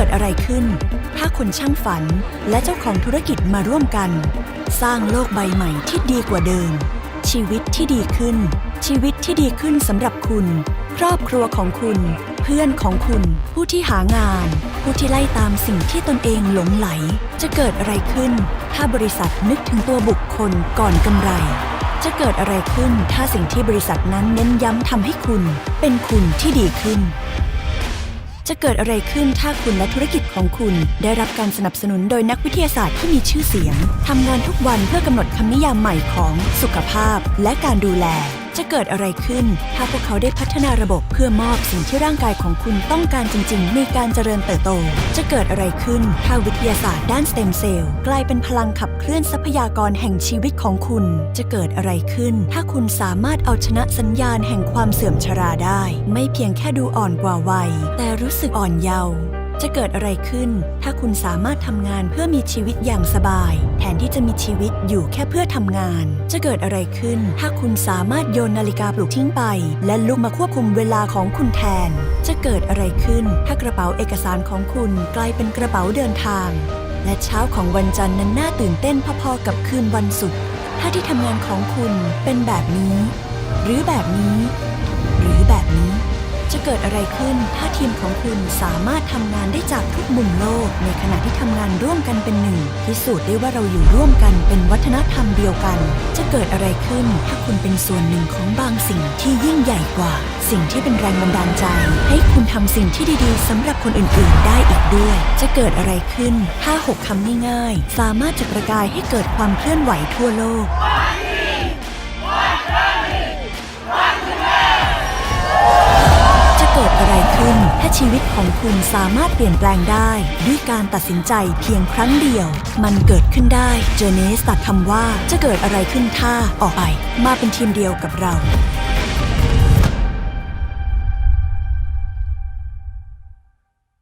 กิดอะไรขึ้น ถ้าคนช่างฝันและเจ้าของธุรกิจมาร่วมกัน สร้างโลกใบใหม่ที่ดีกว่าเดิม ชีวิตที่ดีขึ้น ชีวิตที่ดีขึ้นสำหรับคุณ ครอบครัวของคุณ เพื่อนของคุณ ผู้ที่หางาน ผู้ที่ไล่ตามสิ่งที่ตนเองหลงไหล จะเกิดอะไรขึ้น ถ้าบริษัทนึกถึงตัวบุคคลก่อนกำไรจะเกิดอะไรขึ้นถ้าสิ่งที่บริษัทนั้นเน้นย้ำทำให้คุณ เป็นคุณที่ดีขึ้น จะเกิดอะไรขึ้นถ้าคุณและธุรกิจของคุณ ได้รับการสนับสนุนโดยนักวิทยาศาสตร์ที่มีชื่อเสียงทำงานทุกวันเพื่อกำหนดคำนิยามใหม่ของสุขภาพและการดูแล จะเกิดอะไรขึ้น ถ้าพวกเขาได้พัฒนาระบบเพื่อมอบสิ่งที่ร่างกายของคุณต้องการจริง ๆ ในการเจริญเติบโต จะเกิดอะไรขึ้น ถ้าวิทยาศาสตร์ด้านสเต็มเซลล์กลายเป็นพลังขับเคลื่อนทรัพยากรแห่งชีวิตของคุณ จะเกิดอะไรขึ้น ถ้าคุณสามารถเอาชนะสัญญาณแห่งความเสื่อมชราได้ ไม่เพียงแค่ดูอ่อนกว่าวัย แต่รู้สึกอ่อนเยาว์ จะเกิดอะไรขึ้น ถ้าคุณสามารถทำงานเพื่อมีชีวิตอย่างสบาย แทนที่จะมีชีวิตอยู่แค่เพื่อทำงาน จะเกิดอะไรขึ้น ถ้าคุณสามารถโยนนาฬิกาปลุกทิ้งไป และลุกมาควบคุมเวลาของคุณแทน จะเกิดอะไรขึ้น ถ้ากระเป๋าเอกสารของคุณกลายเป็นกระเป๋าเดินทาง และเช้าของวันจันทร์นั้นน่าตื่นเต้นพอๆกับคืนวันศุกร์ถ้าที่ทำงานของคุณเป็นแบบนี้ หรือแบบนี้ หรือแบบนี้ จะเกิดอะไรขึ้น ถ้าทีมของคุณสามารถทำงานได้จากทุกมุมโลก ในขณะที่ทำงานร่วมกันเป็นหนึ่งพิสูจน์ได้ว่าเราอยู่ร่วมกันเป็นวัฒนธรรมเดียวกัน จะเกิดอะไรขึ้น ถ้าคุณเป็นส่วนหนึ่งของบางสิ่งที่ยิ่งใหญ่กว่า สิ่งที่เป็นแรงบันดาลใจ ให้คุณทำสิ่งที่ดีๆสำหรับคนอื่นๆ ได้อีกด้วย จะเกิดอะไรขึ้น ถ้าหกคำง่ายๆ สามารถจุดประกายให้เกิดความเคลื่อนไหวทั่วโลก ถ้าชีวิตของคุณสามารถเปลี่ยนแปลงได้ด้วยการตัดสินใจเพียงครั้งเดียว มันเกิดขึ้นได้ เจเนสตัดคำว่าจะเกิดอะไรขึ้นถ้าออกไป มาเป็นทีมเดียวกับเรา